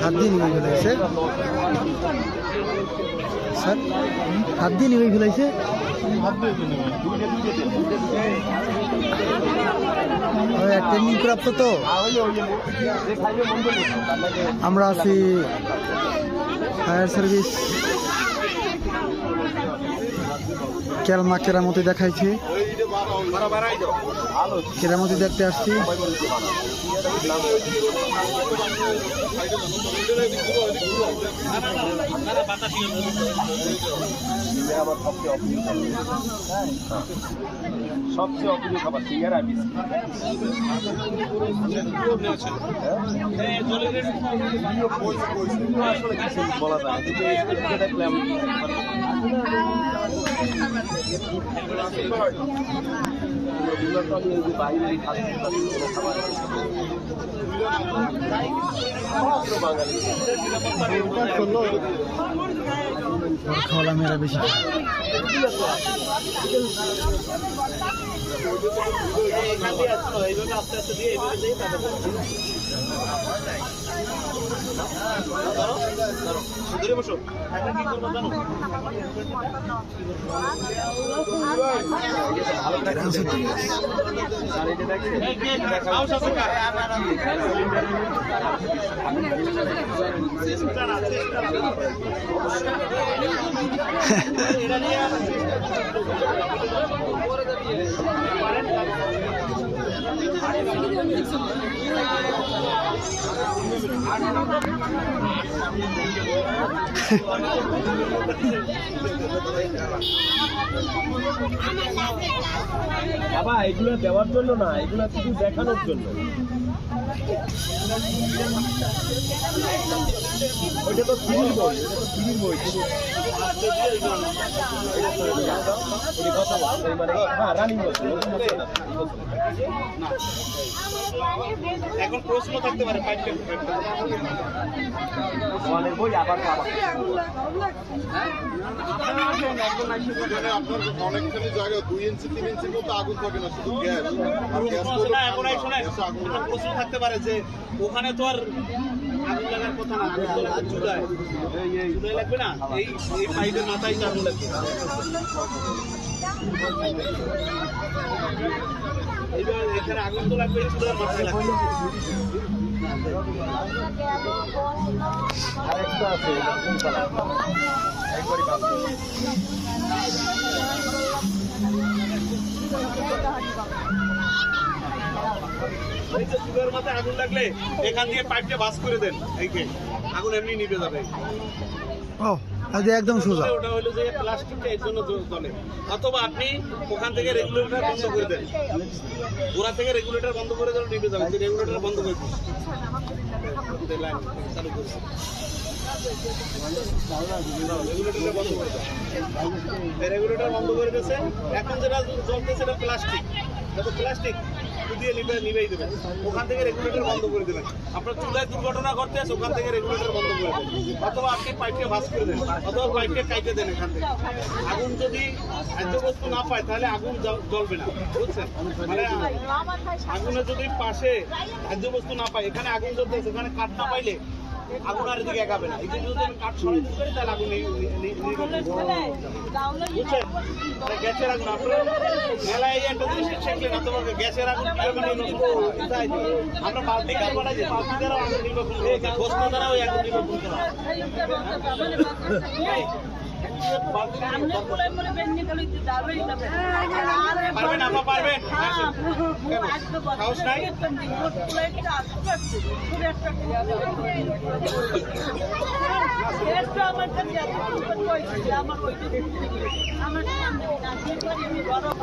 হাত দিয়ে নিবে ফেলাইছে। স্যার, হাত দিয়ে নিবে ফেলাইছে? ট্রেনিং প্রাপ্ত তো। আমরা আছি ফায়ার সার্ভিস কেরামা কেরামতি দেখাইছে। কেরামতি দেখতে আসছি। সবচেয়ে অপ্রিয় খাবার সিঙ্গারা বিস্কিট বলা যায় দেখলাম এগুলো তো আমি তাদের কোনো খাবার নেই। বাবা এগুলো দেওয়ার জন্য না এগুলো শুধু দেখানোর জন্য। ওইটা তো বই বই এখন প্রশ্ন থাকতে পারে পাইপ ওয়ানের বই আবার আবার। অনেকখানি জায়গা দুই ইঞ্চি তিন ইঞ্চির মতো আগুন থাকে না শুধু গ্যাস। আগুন থাকতে পারে যে ওখানে তো আর আগুন লাগার কথা না, আগুন লাগার চুলায়। চুলায় লাগবে না? এই এই পাইপের মাথায় তো আগুন লাগবে। এইবার এখানে আগুন তো লাগবে, চুলার মাথায় লাগবে। আরেকটা আছে একবারই এই যে চুলার মাথায় আগুন লাগলে এখান দিয়ে পাইপটা বাস করে দেন এইকে। আগুন এমনি নিভে যাবে। ও আজ একদম সোজা। ওটা হলো যে প্লাস্টিকটা এর জন্য জ্বলে। অথবা আপনি ওখান থেকে রেগুলেটর বন্ধ করে দেন। গোড়া থেকে রেগুলেটর বন্ধ করে দিলে নিভে যাবে। রেগুলেটর বন্ধ করে দিন চালু করছি রেগুলেটর বন্ধ করে দিয়েছে এখন যেটা জ্বলতেছে সেটা প্লাস্টিক। প্লাস্টিক। দিয়ে নিবে, নিবেই দেবেন ওখান থেকে রেগুলেটর বন্ধ করে দেবেন আপনার চুলায় দুর্ঘটনা ঘটতে আছে, ওখান থেকে রেগুলেটর বন্ধ করে দেবেন অথবা আপনি পাইপকে ভাস করে দেন, অথবা পাইপকে কাইটে দেন আগুন যদি খাদ্য বস্তু না পায়, তাহলে আগুন জ্বল- জ্বলবে না, বুঝছেন? মানে আগুনের যদি পাশে খাদ্য বস্তু না পায়, এখানে আগুন জ্বলতে ওখানে কাঠ না পাইলে আগুন আর এদিকে এগাবে না। এই যদি আমি কাঠ সরাই তাহলে আগুন। বুঝছেন মানে গ্যাসের আগুন, আপনার মেলায় একটা জিনিস শিখলেন অথবা গ্যাসের আগুন তো। আমরা বালতি কার বানাই যে বালতি দ্বারা আগুন নির্বাপন করা হয় ঘোষণ দ্বারা ওই আগুন নির্বাপন করা পারবেন আপা পারবেন? আমার